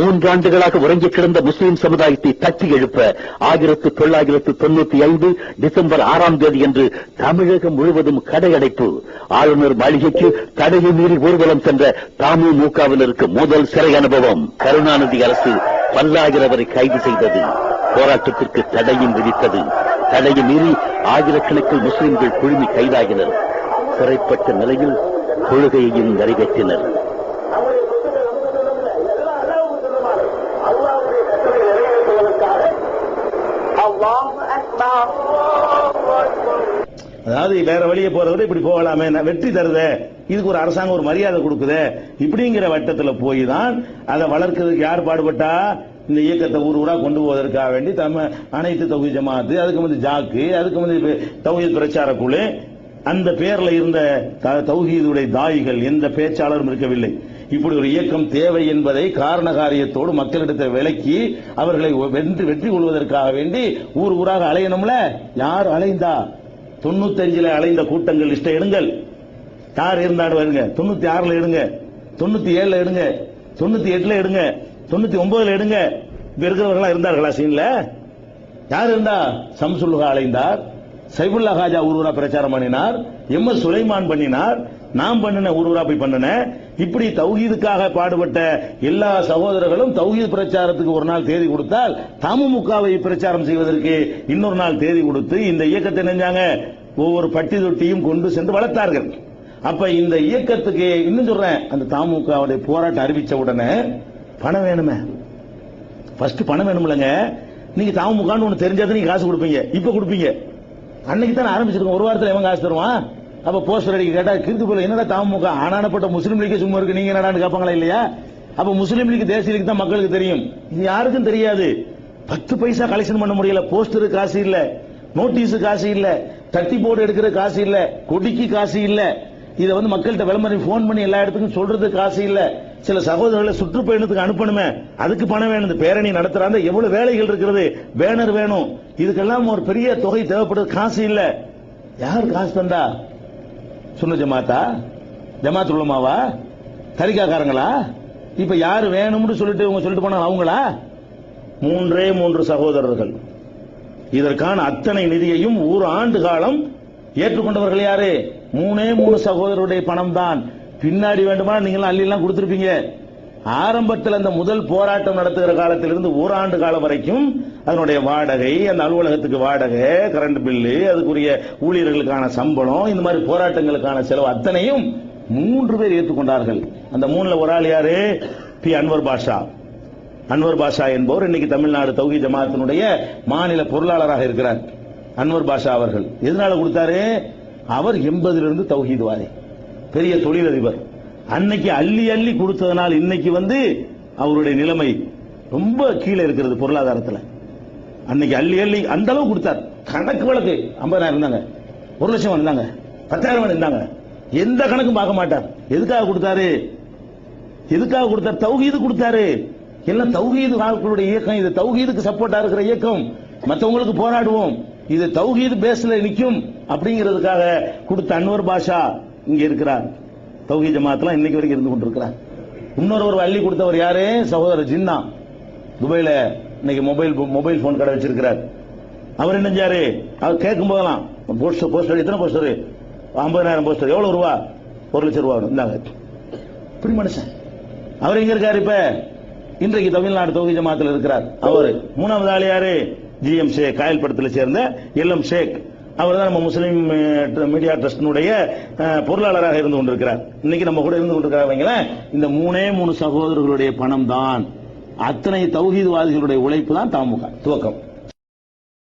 மூன்றாண்டுகளாக உறங்கிக் கிடந்த முஸ்லிம் சமுதாயத்தை தட்டி எழுப்ப ஆயிரத்து தொள்ளாயிரத்து தொண்ணூத்தி ஐந்து டிசம்பர் ஆறாம் தேதி என்று தமிழகம் முழுவதும் கடையடைப்பு. ஆளுநர் மாளிகைக்கு தடையை மீறி ஊர்வலம் சென்ற தமுமுகவினருக்கு முதல் சிறை அனுபவம். கருணாநிதி அரசு பல்லாயிரவரை கைது செய்தது. போராட்டத்திற்கு தடையும் விதித்தது. தடையை மீறி ஆயிரக்கணக்கில் முஸ்லிம்கள் குழுமி கைதாகினர். சிறைப்பட்ட நிலையில் கொள்கையையும் நிறைவேற்றினர். அதாவது வேற வழியே போறதை இப்படி போகலாமே வெற்றி தருத இதுக்கு ஒரு அரசாங்கம் ஒரு மரியாதை கொடுக்குதே இப்படிங்கிற வட்டத்துல போய் தான் அதை வளர்க்கிறதுக்கு யார் பாடுபட்டா? இந்த இயக்கத்தை ஊர் ஊரா கொண்டு போவதற்காக வேண்டி தம்ம அனைத்து தொகுதி ஜமாத்து அதுக்கு வந்து ஜாக்கு அதுக்கு வந்து தொகுதி பிரச்சார குழு அந்த பேர்ல இருந்த த- தௌஹீதுடைய தாயிகள் எந்த பேச்சாளரும் இருக்கவில்லை. இப்படி ஒரு இயக்கம் தேவை என்பதை காரண காரியத்தோடு மக்களிடத்தை விளக்கி அவர்களை வென்று வெற்றி கொள்வதற்காக வேண்டி ஊர் ஊராக அலையணும்ல? யார் அலைந்தா? தொண்ணூத்தஞ்சில் அலைந்த கூட்டங்கள் லிஸ்ட்டை எடுங்கள். யார் இருந்தாலும் வருங்க. தொண்ணூத்தி ஆறுல எடுங்க. தொண்ணூத்தி ஏழுல எடுங்க. தொண்ணூத்தி எட்டுல எடுங்க. தொண்ணூத்தி ஒன்பதுல எடுங்க. இப்ப இருக்கிறவர்களா இருந்தார்களா சீன்ல? யார் இருந்தா? சம்சுல்லுகா அலைந்தார். சைபுல்லா ஹாஜா ஊர்வரா பிரச்சாரம் பண்ணினார். எம் எஸ் சுலைமான் பண்ணினார். நான் பண்ணின ஊர்வரா போய் பண்ணின. இப்படி தௌஹீதுக்காக பாடுபட்ட எல்லா சகோதரர்களும் தௌஹீத் பிரச்சாரத்துக்கு ஒரு நாள் தேதி கொடுத்தால் தமுமுகவை பிரச்சாரம் செய்வதற்கு இன்னொரு நாள் தேதி கொடுத்து இந்த இயக்கத்தை நினைஞ்சாங்க. ஒவ்வொரு பட்டி தொட்டியும் கொண்டு சென்று வளர்த்தார்கள். அப்ப இந்த இயக்கத்துக்கு இன்னும் சொல்றேன் அந்த தமுகவுடைய போராட்டம் அறிவிச்ச உடனே பணம் வேணுமே. ஃபர்ஸ்ட் பணம் வேணும்லங்க நீங்க தமுகான்னு ஒன்று தெரிஞ்சாதான் நீங்க காசு கொடுப்பீங்க. இப்ப கொடுப்பீங்க. அன்னைக்கு தான் ஆரம்பிச்சிருக்கோம். ஒரு வாரத்துல எவன் காசு தருவான்? அப்ப போஸ்டர் அடிக்க கேட்டா கிறுக்கு போல என்னடா தாமுக? ஆனானப்பட்ட முஸ்லீம் லீக் சும்மா இருக்கு. நீங்க என்னடான்னு கேட்பாங்களா இல்லையா? அப்ப முஸ்லீம் லீக் தேசிய லீக் தான் மக்களுக்கு தெரியும். இது யாருக்கும் தெரியாது. பத்து பைசா கலெக்ஷன் பண்ண முடியல. போஸ்டர் காசு இல்ல. நோட்டீஸ் காசு இல்ல. தட்டி போர்டு எடுக்கிற காசு இல்ல. கொடிக்கு காசு இல்ல. இத வந்து மக்கள்கிட்ட விளம்பரம் ஃபோன் பண்ணி எல்லா இடத்துக்கும் சொல்றது காசு இல்ல. சில சகோதரர்களை சுற்றுப்பயணத்துக்கு அனுப்பணுமே. அதுக்கு பணம் வேணும். இந்த பேரணி நடத்துறாங்க. எவ்வளவு வேலைகள் இருக்கிறது? பேனர் வேணும். இதுக்கெல்லாம் ஒரு பெரிய தொகை தேவைப்படுறது காசு இல்ல. யார் காசு தந்தா? சுன்ன ஜமாத்தா? ஜமாத் உள்ளமாவா தரிகாக்காரங்களா இப்ப யாரு வேணும்னு சொல்லிட்டு இவங்க சொல்லிட்டு போனா அவங்களா? மூன்றே மூன்று சகோதரர்கள். இதற்கான அத்தனை நிதியையும் ஒரு ஆண்டு காலம் ஏற்றுக்கொண்டவர்கள் யாரு? மூணே மூணு சகோதரருடைய பணம் தான் பின்னாடி வேண்டுமா நீங்களும் அள்ளிலாம் கொடுத்துருப்பீங்க. ஆரம்பத்தில் அந்த முதல் போராட்டம் நடத்துகிற காலத்திலிருந்து ஒரு ஆண்டு காலம் வரைக்கும் அதனுடைய வாடகை அந்த அலுவலகத்துக்கு வாடகை கரண்ட் பில்லு அதுக்குரிய ஊழியர்களுக்கான சம்பளம் இந்த மாதிரி போராட்டங்களுக்கான செலவு அத்தனையும் மூன்று பேர் ஏற்றுக்கொண்டார்கள். அந்த மூணுல ஒரு ஆள் யாரு? பி. அன்வர் பாஷா. அன்வர் பாஷா என்பவர் இன்னைக்கு தமிழ்நாடு தௌஹி ஜமாத்தினுடைய மாநில பொருளாளராக இருக்கிறார். அன்வர் பாஷா அவர்கள். எதனால கொடுத்தாரு? அவர் எண்பதிலிருந்து தௌஹீத்வாதி பெரிய தொழிலதிபர். அன்னைக்கு அள்ளி அள்ளி கொடுத்ததனால் இன்னைக்கு வந்து அவருடைய நிலைமை ரொம்ப கீழே இருக்கிறது பொருளாதாரத்தில். அன்னைக்கு அள்ளி அள்ளி அந்த அளவு கொடுத்தார். கணக்கு வழக்கு ஐம்பதாயிரம் இருந்தாங்க. ஒரு லட்சம் இருந்தாங்க. பத்தாயிரம் இருந்தாங்க. எந்த கணக்கும் பார்க்க மாட்டார். எதுக்காக கொடுத்தாரு? எதுக்காக கொடுத்தார்? தௌஹீது கொடுத்தாரு. எல்லாம் தௌஹீது ஆட்களுடைய இயக்கம்? இது தௌஹீதுக்கு சப்போர்ட்டா இருக்கிற இயக்கம். மற்றவங்களுக்கு போராடுவோம். இது தௌஹீது பேஸ்ல நிற்கும் அப்படிங்கிறதுக்காக கொடுத்த அன்வர் பாஷா இங்க இருக்கிறார். தௌஹீத் ஜமாத்லாம் இன்னைக்கு வரைக்கும் இருந்து கொண்டிருக்கிறார். இன்னொரு ஒரு அள்ளி கொடுத்தவர் யாரு? சகோதரர் ஜின்னா. துபாயில இன்னைக்கு மொபைல் மொபைல் போன் கடை வச்சிருக்கிறார். அவர் என்ன செஞ்சாரு அவர் கேட்கும் போதெல்லாம் போஸ்டர் போஸ்டர் எத்தனை போஸ்டர்? ஐம்பதாயிரம் போஸ்டர். எவ்வளவு ரூபா? ஒரு லட்சம் ரூபா வரும். இந்தாங்க. இப்படி மனுஷன். அவர் எங்க இருக்காரு இப்ப? இன்றைக்கு தமிழ்நாடு தொகுதி ஜமாத்தில் இருக்கிறார். அவர். மூணாவது ஆள் யாரு? ஜிஎம் ஷேக் காயல்படத்தில் சேர்ந்த எல்எம் ஷேக். அவர் தான் நம்ம முஸ்லீம் மீடியா ட்ரஸ்டினுடைய அஹ், பொருளாளராக இருந்து கொண்டிருக்கிறார். இன்னைக்கு நம்ம கூட இருந்து கொண்டிருக்கிறாங்க இந்த மூணே மூணு சகோதரர்களுடைய பணம் தான் அத்தனை தௌஹீத்வாதிகளுடைய உழைப்பு தான் தாமுக துவக்கம்.